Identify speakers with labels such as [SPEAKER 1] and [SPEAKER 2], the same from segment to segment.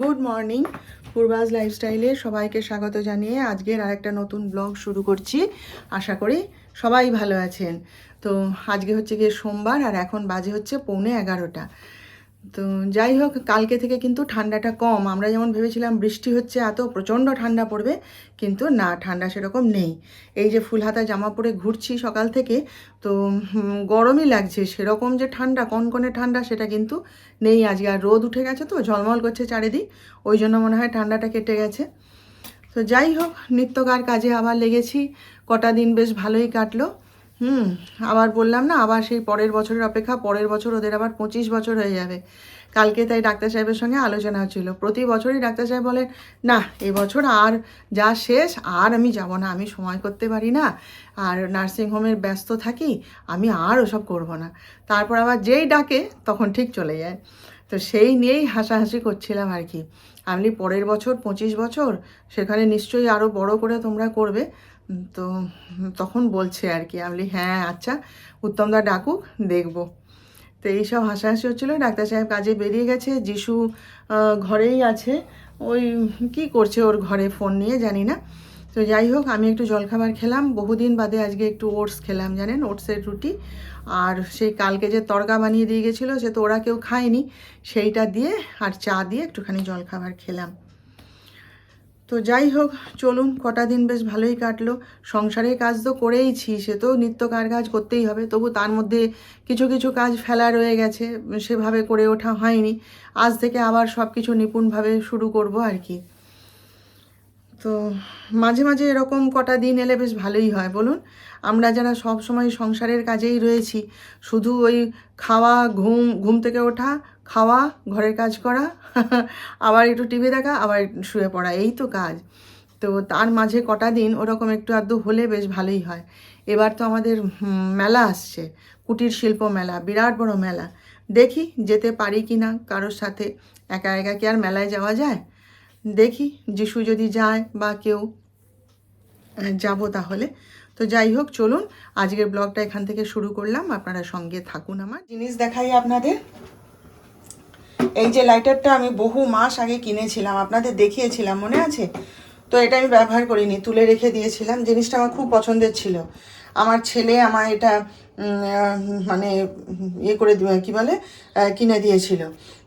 [SPEAKER 1] Good morning পূর্বাজ লাইফস্টাইলে সবাইকে স্বাগত জানিয়ে আজকের আরেকটা নতুন ব্লগ শুরু করছি। আশা করি সবাই ভালো আছেন। তো আজকে হচ্ছে গিয়ে সোমবার আর এখন বাজে হচ্ছে পৌনে এগারোটা। তো যাই হোক, কালকে থেকে কিন্তু ঠান্ডাটা কম। আমরা যেমন ভেবেছিলাম বৃষ্টি হচ্ছে এত, প্রচণ্ড ঠান্ডা পড়বে, কিন্তু না, ঠান্ডা সেরকম নেই। এই যে ফুল হাতা জামা পরে ঘুরছি সকাল থেকে, তো গরমই লাগছে। সেরকম যে ঠান্ডা, কনকনে ঠান্ডা, সেটা কিন্তু নেই। আজকে আর রোদ উঠে গেছে তো, ঝলমল করছে চারিদিক। ওই জন্য মনে হয় ঠান্ডাটা কেটে গেছে। তো যাই হোক, নিত্যকার কাজে আবার লেগেছি। কটা দিন বেশ ভালোই কাটলো। হুম, আবার বললাম না, আবার সেই পরের বছরের অপেক্ষা, পরের বছর ওদের আবার পঁচিশ বছর হয়ে যাবে। কালকে তাই ডাক্তার সাহেবের সঙ্গে আলোচনা হচ্ছিল। প্রতি বছরই ডাক্তার সাহেব বলেন, না এবছর আর যা শেষ, আর আমি যাব না, আমি সময় করতে পারি না, আর নার্সিংহোমের ব্যস্ত থাকি, আমি আর ওসব করব না। তারপর আবার যেই ডাকে, তখন ঠিক চলে যায়। তো সেই নিয়েই হাসাহাসি করছিলাম আর কি। আমি পরের বছর, পঁচিশ বছর, সেখানে নিশ্চয়ই আরও বড় করে তোমরা করবে। তো তখন বলছে আর কি, আমি হ্যাঁ আচ্ছা উত্তমদা ডাকুক, দেখব। তো এইসব হাসাহাসি হচ্ছিল, ডাক্তার সাহেব কাজে বেরিয়ে গেছে, যিশু ঘরেই আছে। ওই কি করছে ওর ঘরে ফোন নিয়ে জানি না। তো যাই হোক, আমি একটু জলখাবার খেলাম। বহুদিন বাদে আজকে একটু ওটস খেলাম, জানেন, ওটসের রুটি। আর সেই কালকে যে তড়কা বানিয়ে দিয়ে গেছিল, সে তো ওরা কেউ খায়নি। সেইটা দিয়ে আর চা দিয়ে একটুখানি জলখাবার খেলাম। তো যাই হোক, চলুন, কটা দিন বেশ ভালোই কাটলো। সংসারের কাজ তো করেইছি, সে তো নিত্য কার কাজ করতেই হবে, তবু তার মধ্যে কিছু কিছু কাজ ফেলা রয়ে গেছে, সেভাবে করে ওঠা হয়নি। আজ থেকে আবার সব কিছু নিপুণভাবে শুরু করব আর কি। তো মাঝে মাঝে এরকম কটা দিন এলে বেশ ভালোই হয়, বলুন। আমরা যারা সব সময় সংসারের কাজেই রয়েছি, শুধু ওই খাওয়া, ঘুম ঘুম থেকে ওঠা খাওয়া ঘরের কাজ করা আবার একটু টিভি দেখা আবার শুয়ে পড়া এই তো কাজ। তো তার মাঝে কটা দিন ওরকম একটু আধটু হলে বেশ ভালোই হয়। এবার তো আমাদের মেলা আসছে কুটির শিল্প মেলা বিরাট বড় মেলা। দেখি যেতে পারি কি না কারোর সাথে একা একা কি আর মেলায় যাওয়া যায়? দেখি যিশু যদি যায় বা কেউ আহ, যাব তাহলে। তো যাই হোক চলুন আজকের ব্লগটা এখান থেকে শুরু করলাম। আপনারা সঙ্গে থাকুন আমার। জিনিস দেখাই আপনাদের। এই যে লাইটারটা আমি বহু মাস আগে কিনেছিলাম, আপনাদের দেখিয়েছিলাম, মনে আছে? তো এটা আমি ব্যবহার করিনি, তুলে রেখে দিয়েছিলাম, জিনিসটা আমার খুব পছন্দের ছিল। আমার ছেলে আমার এটা মানে ইয়ে করে কি বলে কিনে দিয়েছিল।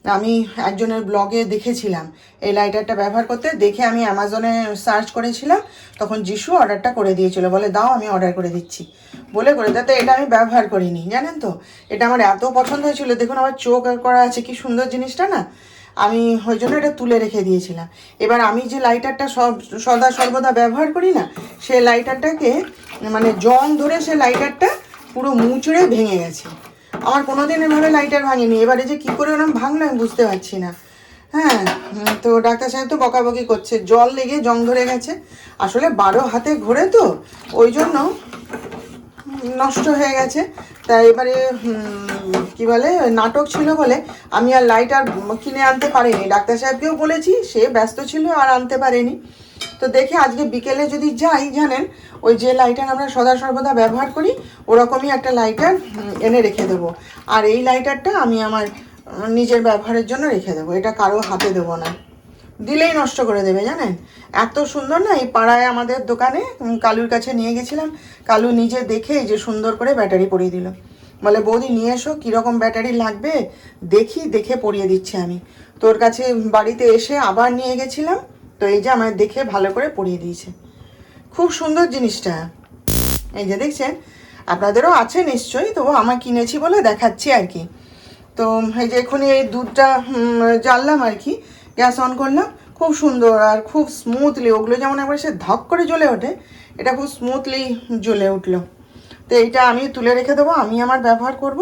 [SPEAKER 1] আমি একজনের ব্লগে দেখেছিলাম। এই লাইটারটা ব্যবহার করতে দেখে আমি অ্যামাজনে সার্চ করেছিলাম, তখন যিশু অর্ডারটা করে দিয়েছিল, বলে, দাও, আমি অর্ডার করে দিচ্ছি। বলে, করে তাতে এটা আমি ব্যবহার করিনি। জানেন তো? এটা আমার এত পছন্দ হয়েছিল, দেখুন আমার চোখ করা আছে, কি সুন্দর জিনিসটা না? আমি ওই জন্য এটা তুলে রেখে দিয়েছিলাম। এবার আমি যে লাইটারটা সব, সদা সর্বদা ব্যবহার করি না সে লাইটারটাকে মানে জং ধরে সে লাইটারটা পুরো মুচড়ে ভেঙে গেছে। আমার কোনোদিন এভাবে লাইটার ভাঙেনি। এবারে যে কী করে ওরকম ভাঙলো আমি বুঝতে পারছি না। হ্যাঁ তো ডাক্তার সাহেব তো বকাবকি করছে। জল লেগে জং ধরে গেছে। আসলে বারো হাতে ঘোরে তো, ওই জন্য নষ্ট হয়ে গেছে। তাই এবারে কি বলে, নাটক ছিল বলে আমি আর লাইট আর কিনে আনতে পারিনি। ডাক্তার সাহেবকেও বলেছি, সে ব্যস্ত ছিল আর আনতে পারেনি। তো দেখে আজকে বিকেলে যদি যাই, জানেন? ওই যে লাইটার আমরা সদা সর্বদা ব্যবহার করি, ওরকমই একটা লাইটার এনে রেখে দেবো। আর এই লাইটারটা আমি আমার নিজের ব্যবহারের জন্য রেখে দেবো। এটা কারও হাতে দেবো না। দিলেই নষ্ট করে দেবে, জানেন? এত সুন্দর না, এই পাড়ায় আমাদের দোকানে কালুর কাছে নিয়ে গেছিলাম। কালু নিজে দেখে যে সুন্দর করে ব্যাটারি পরিয়ে দিল। বলে, বৌদি, নিয়ে এসো, কীরকম ব্যাটারি লাগবে? দেখি, দেখে পরিয়ে দিচ্ছি আমি। তোর কাছে বাড়িতে এসে আবার নিয়ে গেছিলাম। তো এই যে আমার দেখে ভালো করে পরিয়ে দিয়েছে। খুব সুন্দর জিনিসটা। এই যে দেখছেন, আপনাদেরও আছে নিশ্চয়ই তবু আমার কিনেছি বলে দেখাচ্ছি আর কি। তো এই যে এখনই এই দুধটা জ্বাললাম আর কি, গ্যাস অন করলাম, খুব সুন্দর আর খুব স্মুথলি ওগুলো যেমন একবার সে ধক করে জ্বলে ওঠে, এটা খুব স্মুথলি জ্বলে উঠল। তো এইটা আমি তুলে রেখে দেবো, আমি আমার ব্যবহার করব,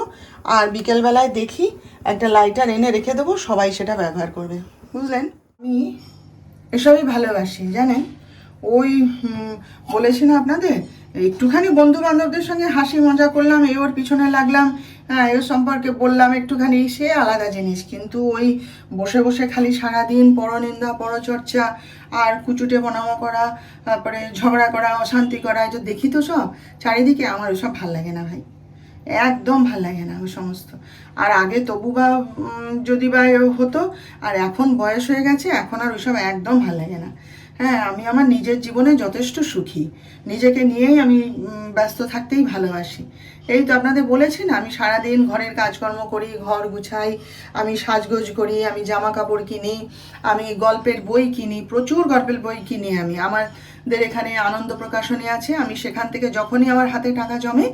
[SPEAKER 1] আর বিকেলবেলায় দেখি, একটা লাইটার এনে রেখে দেবো, সবাই সেটা ব্যবহার করবে। বুঝলেন? আমি এসবই ভালোবাসি, জানেন? ওই বলেছি না আপনাদের? একটুখানি বন্ধু বান্ধবদের সঙ্গে হাসি মজা করলাম, এ ওর পিছনে লাগলাম হ্যাঁ এর সম্পর্কে বললাম, একটুখানি সে আলাদা জিনিস। কিন্তু ওই বসে বসে খালি সারাদিন পরনিন্দা, পরচর্চা, আর কুচুটে বনামা করা, তারপরে ঝগড়া করা, অশান্তি করা, এই দেখি তো সব, চারিদিকে আমার ওসব ভালো লাগে না ভাই। একদম ভালো লাগে না ওই সমস্ত। আর আগে তবু বা যদি বা হতো, আর এখন বয়স হয়ে গেছে, এখন আর ওইসব একদম ভালো লাগে না। হ্যাঁ আমি আমার নিজের জীবনে যথেষ্ট সুখী। নিজেকে নিয়েই আমি ব্যস্ত থাকতেই ভালোবাসি। এই তো আপনাদের বলেছি না আমি সারাদিন ঘরের কাজকর্ম করি, ঘর গুছাই, আমি সাজগোজ করি, আমি জামা কাপড় কিনি, আমি গল্পের বই কিনি, প্রচুর গল্পের বই কিনি আমি। আমাদের এখানে আনন্দ প্রকাশনী আছে, আমি সেখান থেকে যখনই আমার হাতে টাকা জমে,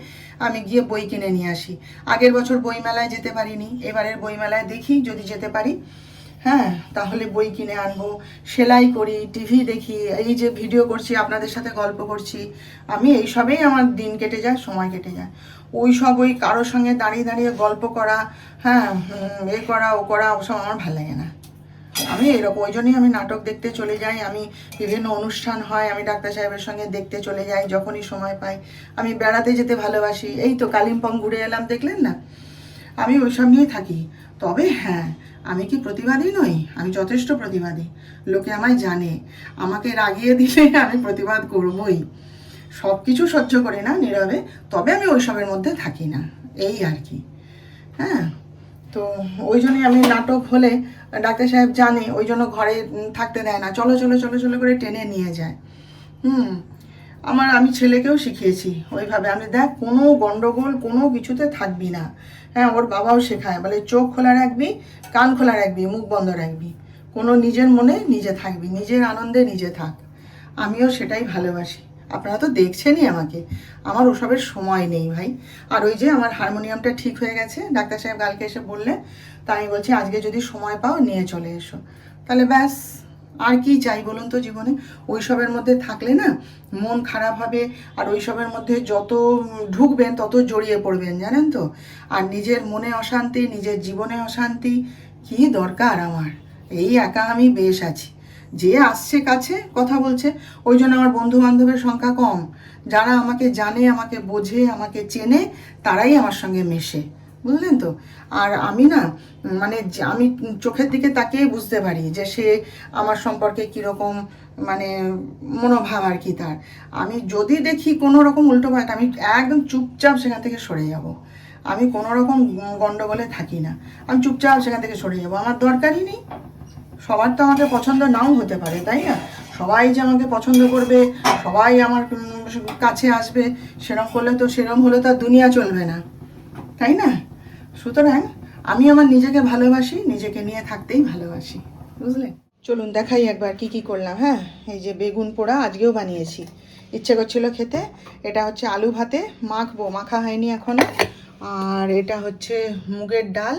[SPEAKER 1] আমি গিয়ে বই কিনে নিয়ে আসি। আগের বছর বইমেলায় যেতে পারিনি, এবারের বইমেলায় দেখি যদি যেতে পারি। হ্যাঁ তাহলে বই কিনে আনব। সেলাই করি, টিভি দেখি, এই যে ভিডিও করছি, আপনাদের সাথে গল্প করছি, আমি এইসবেই আমার দিন কেটে যায়, সময় কেটে যায়। ওই সব ওই কারোর সঙ্গে দাঁড়িয়ে দাঁড়িয়ে গল্প করা হ্যাঁ এ করা, ও করা, ওসব আমার ভালো লাগে না। আমি এরকম, ওই জন্যই আমি নাটক দেখতে চলে যাই, আমি বিভিন্ন অনুষ্ঠান হয়, আমি ডাক্তার সাহেবের সঙ্গে দেখতে চলে যাই, যখনই সময় পাই। আমি বেড়াতে যেতে ভালোবাসি। এই তো কালিম্পং ঘুরে এলাম, দেখলেন না? আমি ওইসব নিয়েই থাকি। তবে হ্যাঁ আমি কি প্রতিবাদী নই? আমি যথেষ্ট প্রতিবাদী। লোকে আমায় জানে। আমাকে রাগিয়ে দিলে আমি প্রতিবাদ করবই। সব কিছু সহ্য করি না নীরবে, তবে আমি ওইসবের মধ্যে থাকি না। এই আর কি। হ্যাঁ? তো ওই জন্যই আমি নাটক হলে ডাক্তার সাহেব জানে, ওই জন্য ঘরে থাকতে দেয় না। চলো চলো চলো চলো করে টেনে নিয়ে যায়। হুম? আমার, আমি ছেলেকেও শিখিয়েছি ওইভাবে। আমি দেখ, কোনো গন্ডগোল কোনো কিছুতে থাকবি না। হ্যাঁ ওর বাবাও শেখায়। বলে, চোখ খোলা রাখবি, কান খোলা রাখবি, মুখ বন্ধ রাখবি। কোনো নিজের মনে নিজে থাকবি, নিজের আনন্দে নিজে থাক। আমিও সেটাই ভালোবাসি। আপনারা তো দেখছেনই আমাকে। আমার ওসবের সময় নেই ভাই। আর ওই যে আমার হারমোনিয়ামটা ঠিক হয়ে গেছে, ডাক্তার সাহেব কালকে এসে বললেন, তা আমি বলছি, আজকে যদি সময় পাও, নিয়ে চলে এসো। তাহলে ব্যাস। আর কি চাই বলুন তো জীবনে? ওইসবের মধ্যে থাকলে না মন খারাপ হবে, আর ওইসবের মধ্যে যত ঢুকবেন তত জড়িয়ে পড়বেন, জানেন তো? আর নিজের মনে অশান্তি, নিজের জীবনে অশান্তি কি দরকার আমার? এই একা আমি বেশ আছি। যে আসছে কাছে কথা বলছে, ওই জন্য আমার বন্ধু বান্ধবের সংখ্যা কম। যারা আমাকে জানে, আমাকে বোঝে, আমাকে চেনে, তারাই আমার সঙ্গে মেশে। বুঝলেন তো? আর আমি না মানে আমি চোখের দিকে তাকিয়ে বুঝতে পারি যে সে আমার সম্পর্কে কীরকম মানে মনোভাব আর কি তার। আমি যদি দেখি কোনো রকম উল্টো পাল্টা, আমি একদম চুপচাপ সেখান থেকে সরে যাব। আমি কোনো রকম গণ্ডগোলে থাকি না। আমি চুপচাপ সেখান থেকে সরে যাব। আমার দরকারই নেই। সবার তো আমাকে পছন্দ নাও হতে পারে, তাই না? সবাই যে আমাকে পছন্দ করবে, সবাই আমার কাছে আসবে সেরকম করলে তো সেরকম হলে তো আর দুনিয়া চলবে না। তাই না? সুতরাং আমি আমার নিজেকে ভালোবাসি, নিজেকে নিয়ে থাকতেই ভালোবাসি। বুঝলে? চলুন দেখাই একবার কি কি করলাম হ্যাঁ? এই যে বেগুন পোড়া আজকেও বানিয়েছি। ইচ্ছে করছিল খেতে। এটা হচ্ছে আলু ভাতে মাখবো, মাখা হয়নি এখনও। আর এটা হচ্ছে মুগের ডাল।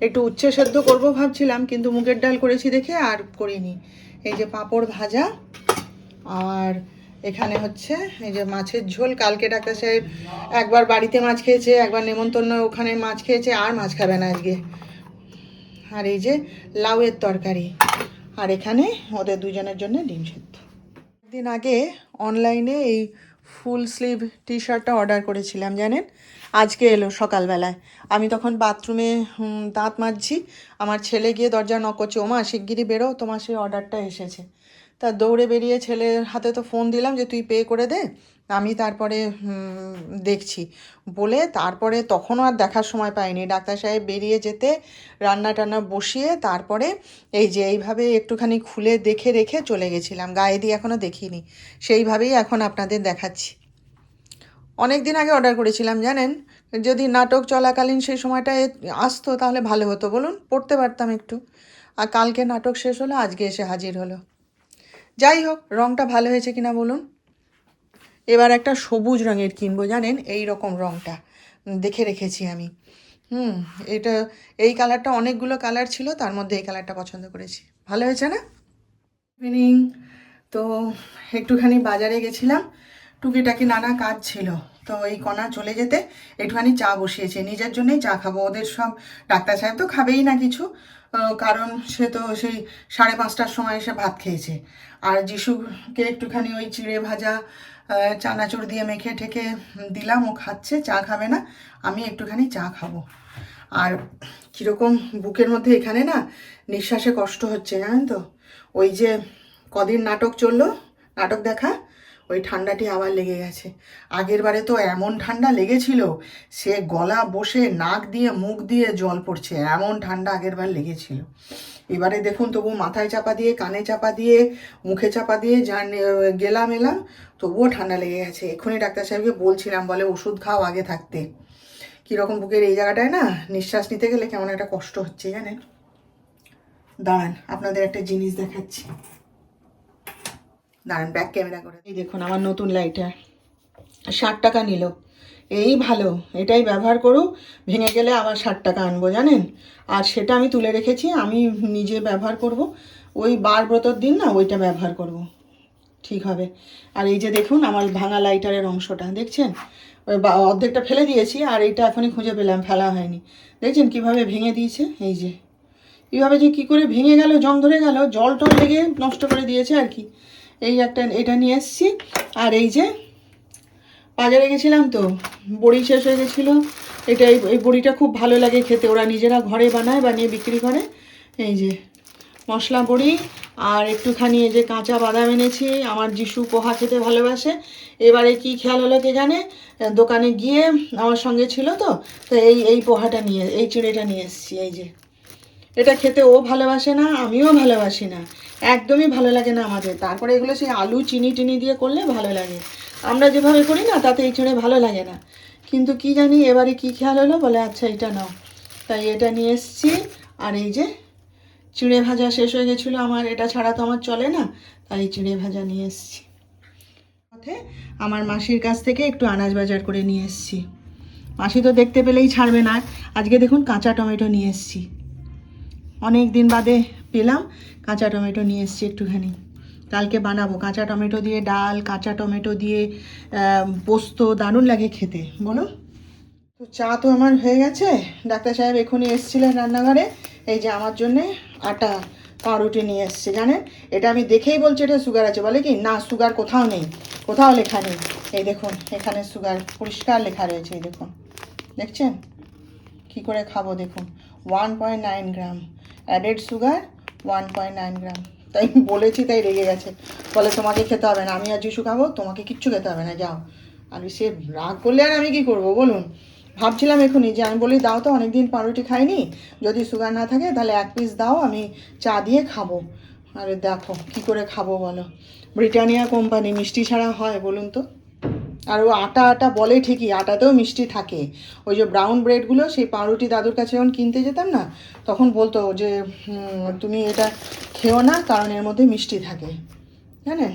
[SPEAKER 1] একটু উচ্ছে সেদ্ধ করব ভাবছিলাম, কিন্তু মুগের ডাল করেছি দেখে আর করিনি। এই যে পাঁপড় ভাজা, আর এখানে হচ্ছে, এই যে মাছের ঝোল, কালকে ডাক্তার সাহেব একবার বাড়িতে মাছ খেয়েছে, একবার নেমন্তন্ন ওখানে মাছ খেয়েছে, আর মাছ খাবে না আজকে। আর এই যে লাউয়ের তরকারি, আর এখানে ওদের দুজনের জন্য ডিম সেদ্ধ। দিন আগে অনলাইনে এই ফুল স্লিভ টি শার্টটা অর্ডার করেছিলাম, জানেন? আজকে এলো সকালবেলায়। আমি তখন বাথরুমে দাঁত মাজছি, আমার ছেলে গিয়ে দরজা নক করছে, ওমা, শিগগিরই বেরো, তোমার সেই অর্ডারটা এসেছে। তা দৌড়ে বেরিয়ে ছেলের হাতে তো ফোন দিলাম যে, তুই পে করে দে, আমি তারপরে দেখছি। বলে তারপরে তখনও আর দেখার সময় পাইনি। ডাক্তার সাহেব বেরিয়ে যেতে রান্না টান্না বসিয়ে তারপরে এই যে, এইভাবে একটুখানি খুলে দেখে রেখে চলে গেছিলাম। গায়ে দিয়ে এখনও দেখিনি। সেইভাবেই এখন আপনাদের দেখাচ্ছি। অনেক দিন আগে অর্ডার করেছিলাম, জানেন? যদি নাটক চলাকালীন সেই সময়টায় আসতো, তাহলে ভালো হতো। বলুন, পড়তে পারতাম একটু। আর কালকে নাটক শেষ হলো, আজকে এসে হাজির হলো। যাই হোক রঙটা ভালো হয়েছে কিনা বলুন। এবার একটা সবুজ রঙের কিনবো, জানেন? এই রকম রঙটা দেখে রেখেছি আমি। হুম, এটা, এই কালারটা অনেকগুলো কালার ছিল, তার মধ্যে এই কালারটা পছন্দ করেছি। ভালো হয়েছে না? তো একটুখানি বাজারে গেছিলাম, টুকিটাকি নানা কাজ ছিল। তো এই কণা চলে যেতে একটুখানি চা বসিয়েছে। নিজের জন্যই চা খাব। ওদের সব ডাক্তার সাহেব তো খাবেই না কিছু। কারণ সে তো সেই সাড়ে পাঁচটার সময় এসে ভাত খেয়েছে। আর যিশুকে একটুখানি ওই চিড়ে ভাজা চানাচুর দিয়ে মেখে ঠেকে দিলাম, ও খাচ্ছে, চা খাবে না, আমি একটুখানি চা খাব। আর কীরকম বুকের মধ্যে এখানে না নিঃশ্বাসে কষ্ট হচ্ছে, জানেন তো? ওই যে কদিন নাটক চলল, নাটক দেখা ওই ঠান্ডাটি আবার লেগে গেছে। আগের বারে তো এমন ঠান্ডা লেগেছিল, সে গলা বসে নাক দিয়ে মুখ দিয়ে জল পড়ছে, এমন ঠান্ডা আগের বার লেগেছিল। এবারে দেখুন, তবু মাথায় চাপা দিয়ে, কানে চাপা দিয়ে, মুখে চাপা দিয়ে যান গেলাম, এলাম, তবুও ঠান্ডা লেগে গেছে। এক্ষুনি ডাক্তার সাহেবকে বলছিলাম, বলে, ওষুধ খাও আগে থাকতে। কীরকম বুকের এই জায়গাটায় না, নিঃশ্বাস নিতে গেলে কেমন একটা কষ্ট হচ্ছে জানেন? দাঁড়ান, আপনাদের একটা জিনিস দেখাচ্ছি। দাঁড়ান ব্যাক ক্যামেরা করে এই দেখুন আমার নতুন লাইটার ষাট টাকা নিল। এই ভালো এটাই ব্যবহার করুক ভেঙে গেলে আবার ষাট টাকা আনব জানেন? আর সেটা আমি তুলে রেখেছি আমি নিজে ব্যবহার করব। ওই বার ব্রতর দিন না ওইটা ব্যবহার করব। ঠিক হবে। আর এই যে দেখুন আমার ভাঙা লাইটারের অংশটা দেখছেন? ওই বা- অর্ধেকটা ফেলে দিয়েছি আর এইটা এখনই খুঁজে পেলাম ফেলা হয়নি। দেখছেন কীভাবে ভেঙে দিয়েছে? এই যে। এইভাবে যে কী করে ভেঙে গেল জং ধরে গেল জল টল লেগে নষ্ট করে দিয়েছে আর কি। এই একটা এটা নিয়ে এসেছি। আর এই যে বাজারে গেছিলাম তো, বড়ি শেষ হয়ে গেছিল। এটা এই বড়িটা খুব ভালো লাগে খেতে। ওরা নিজেরা ঘরে বানায়, বানিয়ে বিক্রি করে। এই যে মশলা বড়ি আর একটুখানি এই যে কাঁচা বাদাম এনেছি। আমার যিশু পোহা খেতে ভালোবাসে। এবারে কি খেয়াল হলো কে জানে? দোকানে গিয়ে আমার সঙ্গে ছিল তো তো এই এই পোহাটা নিয়ে, এই চিড়েটা নিয়ে এসেছি। এই যে এটা খেতে ও ভালোবাসে না, আমিও ভালোবাসি না। একদমই ভালো লাগে না আমাদের। তারপরে এগুলো সেই আলু, চিনি টিনি দিয়ে করলে ভালো লাগে। আমরা যেভাবে করি না, তাতে এই ছেড়ে ভালো লাগে না। কিন্তু কি জানি, এবারে কি খেয়াল হলো? বলে আচ্ছা এটা নাও। তাই এটা নিয়ে এসেছি। আর এই যে, চিড়ে ভাজা শেষ হয়ে গেছিল আমার। এটা ছাড়া তো আমার চলে না। তাই চিড়ে ভাজা নিয়ে এসেছি। পথে আমার মাসির কাছ থেকে একটু আনাজ বাজার করে নিয়ে এসেছি। মাসি তো দেখতে পেলেই ছাড়বে না। আজকে দেখুন, কাঁচা টমেটো নিয়ে এসেছি। অনেক দিন বাদে পেলাম। কাঁচা টমেটো নিয়ে এসেছি একটুখানি। কালকে বানাবো। কাঁচা টমেটো দিয়ে ডাল, কাঁচা টমেটো দিয়ে পোস্ত, দারুণ লাগে খেতে। বলো? তো চা তো আমার হয়ে গেছে। ডাক্তার সাহেব এখনই এসেছিলেন রান্নাঘরে। এই যে আমার জন্যে আটা, পাউরুটি নিয়ে এসছে, জানেন? এটা আমি দেখেই বলছি এটা সুগার আছে। বলে কি, না সুগার কোথাও নেই। কোথাও লেখা নেই। এই দেখুন, এখানে সুগার পরিষ্কার লেখা রয়েছে, এই দেখুন। দেখছেন? কি করে খাব, দেখুন। One point nine gram added sugar one point nine gram তাই বলেছি, তাই রেগে গেছে। বলে, তোমাকে খেতে হবে না, আমি আর যিশু খাব তোমাকে কিচ্ছু খেতে হবে না, যাও। আমি সে রাগ করলে আর আমি কি করব, বলুন? ভাবছিলাম এখনই যে আমি বলি, দাও তো, অনেকদিন পাউরুটি খাইনি, যদি সুগার না থাকে, তাহলে এক পিস দাও, আমি চা দিয়ে খাব। আরে দেখো, কি করে খাব বলো? ব্রিটানিয়া কোম্পানি, মিষ্টি ছাড়া হয়, বলুন তো। আর ও আটা আটা বলে ঠিকই, আটাতেও মিষ্টি থাকে। ওই যে ব্রাউন ব্রেডগুলো সেই পাউরুটি দাদুর কাছে যখন কিনতে যেতাম না, তখন বলতো যে তুমি এটা খেও না, কারণ এর মধ্যে মিষ্টি থাকে। জানেন?